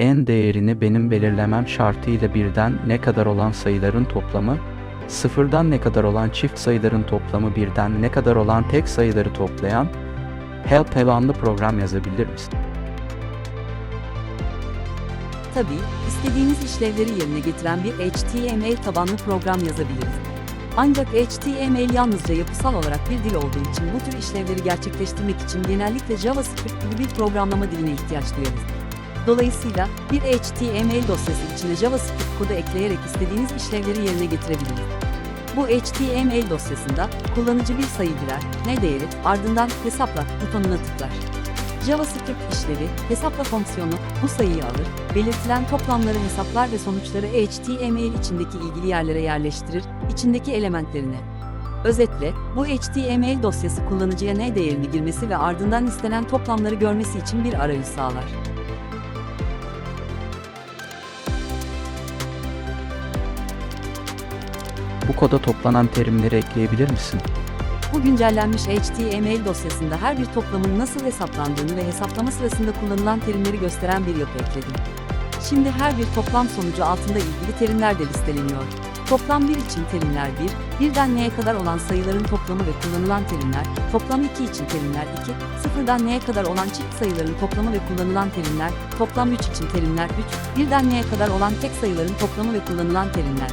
en değerini benim belirlemem şartıyla birden ne kadar olan sayıların toplamı, sıfırdan ne kadar olan çift sayıların toplamı birden ne kadar olan tek sayıları toplayan help tabanlı program yazabilir misin? Tabii, istediğiniz işlevleri yerine getiren bir HTML tabanlı program yazabiliriz. Ancak HTML yalnızca yapısal olarak bir dil olduğu için bu tür işlevleri gerçekleştirmek için genellikle JavaScript gibi bir programlama diline ihtiyaç duyarız. Dolayısıyla bir HTML dosyası içine JavaScript kodu ekleyerek istediğiniz işlevleri yerine getirebiliriz. Bu HTML dosyasında kullanıcı bir sayı girer, ne değeri, ardından hesapla butonuna tıklar. JavaScript işlevi, hesapla fonksiyonu bu sayıyı alır, belirtilen toplamları hesaplar ve sonuçları HTML içindeki ilgili yerlere yerleştirir, içindeki elementlerine. Özetle, bu HTML dosyası kullanıcıya ne değerini girmesi ve ardından istenen toplamları görmesi için bir arayüz sağlar. Bu koda toplanan terimleri ekleyebilir misin? Bu güncellenmiş HTML dosyasında her bir toplamın nasıl hesaplandığını ve hesaplama sırasında kullanılan terimleri gösteren bir yapı ekledim. Şimdi her bir toplam sonucu altında ilgili terimler de listeleniyor. Toplam 1 için terimler 1, birden neye kadar olan sayıların toplamı ve kullanılan terimler, toplam 2 için terimler 2, sıfırdan neye kadar olan çift sayıların toplamı ve kullanılan terimler, toplam 3 için terimler 3, birden neye kadar olan tek sayıların toplamı ve kullanılan terimler.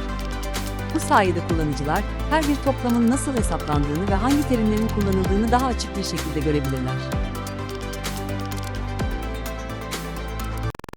Bu sayede kullanıcılar her bir toplamın nasıl hesaplandığını ve hangi terimlerin kullanıldığını daha açık bir şekilde görebilirler.